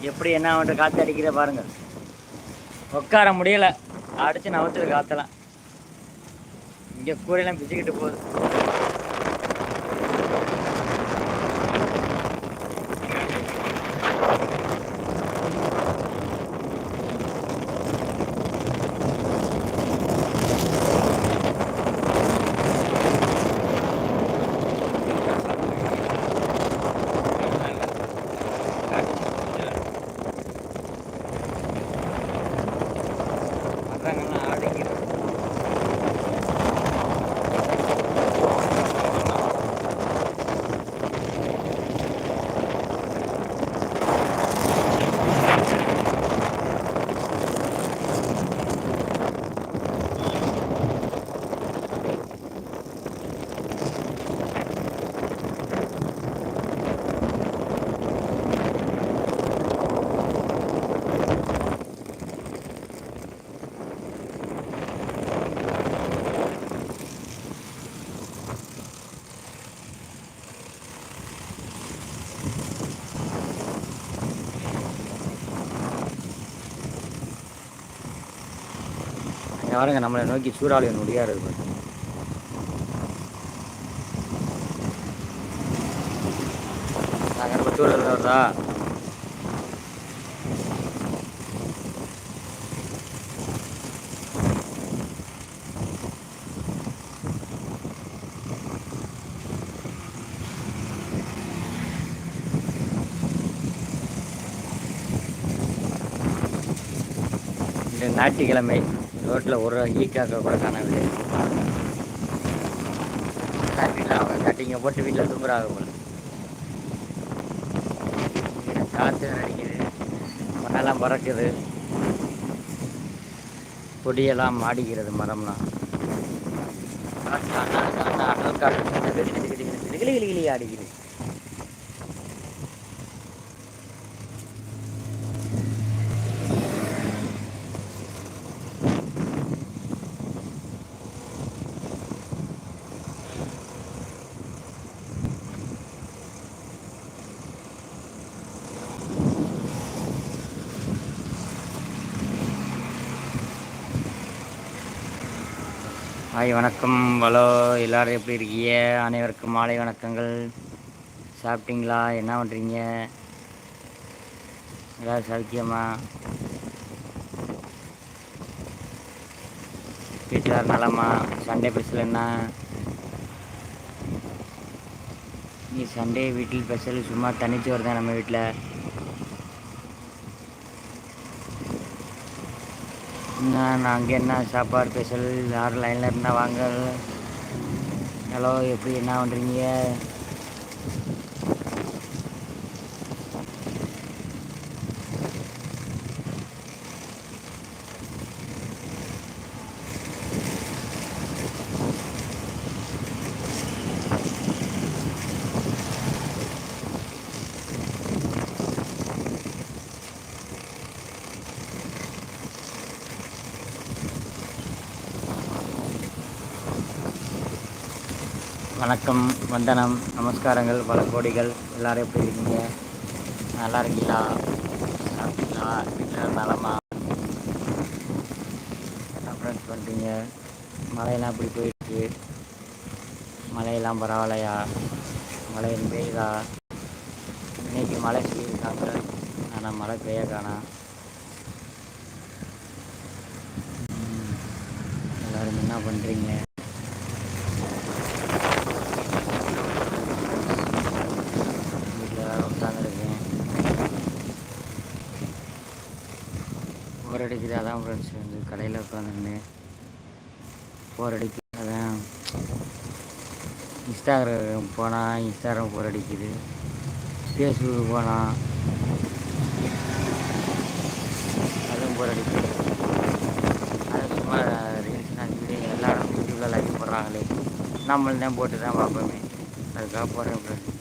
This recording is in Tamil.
எப்படி என்ன அவன்கிட்ட காற்று அடிக்கிற பாருங்க. உட்கார முடியல. அடித்து நவத்துது காத்தலாம். இங்கே கூரையெல்லாம் பிச்சுக்கிட்டு போகுது. maganda ng ating ito. பாருங்கள் நம்மளை நோக்கி சூறாவளி ஒன்று ஒடியா இருக்கு பாருங்க. நம்ம சூழல் வருதா இந்த ஞாயிற்றுக்கிழமை ரோட்டில் ஒரு ஈக்காக்க கூட காணவில்லை வீட்டில் அவங்க கட்டிங்க போட்டு வீட்டில் தூங்குறாங்க போல காற்று அடிக்குது மண்ணெல்லாம் பறக்குது கொடியெல்லாம் மாடிக்கிறது மரம்லாம் காற்று அண்ணா, அண்ணா, அனல் காற்று கிளி, கிளி, கிளி, கிளி ஆடிக்குது ஹாய் வணக்கம். ஹலோ எல்லோரும் எப்படி இருக்கீங்க? அனைவருக்கும் மாலை வணக்கங்கள். சாப்பிட்டீங்களா? என்ன பண்ணுறீங்க எல்லோரும் சௌக்கியமா? வீட்டில் நலமா? சண்டே ஸ்பெஷல் என்ன? நீ சண்டே வீட்டில் ஸ்பெஷல் சும்மா தனிச்சு வருதேன் நம்ம வீட்டில். நான் அங்கே என்ன சாப்பாடு ஸ்பெஷல் யார் லைனில் இருந்தால் வாங்க? ஹலோ எப்படி என்ன பண்ணுறீங்க வணக்கம் வந்தனம் நமஸ்காரங்கள் பல கோடிகள். எல்லாரும் எப்படி இருக்கீங்க? நல்லா இருக்கீங்களா? சாப்பிட்டீங்களா? வீட்டில் நலமா அப்புறம் பண்ணுறீங்க மழையெல்லாம் எப்படி போயிடுச்சு மழையெல்லாம் பரவாயில்லையா? மழை பெய்யுதா? இன்னைக்கு மழை பெய்யிருக்காங்க ஆனால் மழை பெய்ய காணா. எல்லோரும் என்ன பண்ணுறீங்க வீட்டில் உட்காந்துருக்கேன் போர் அடிக்குது. அதான் ஃப்ரெண்ட்ஸ் வந்து கடையில் உட்காந்துருந்து போர் அடிக்குது. அதான் இன்ஸ்டாகிராம் போனால் இன்ஸ்டாகிராம் போர் அடிக்குது. ஃபேஸ்புக் போனால் அதுவும் போர் அடிக்குது. அது சும்மா ரீல்ஸ் நான் வீடியோ எல்லாரும் யூடியூப்பில் லைக் போடுறாங்களே. நம்மளும் தான் போட்டு தான் பார்ப்போமே. அதுக்காக போகிறேன் ஃப்ரெண்ட்ஸ்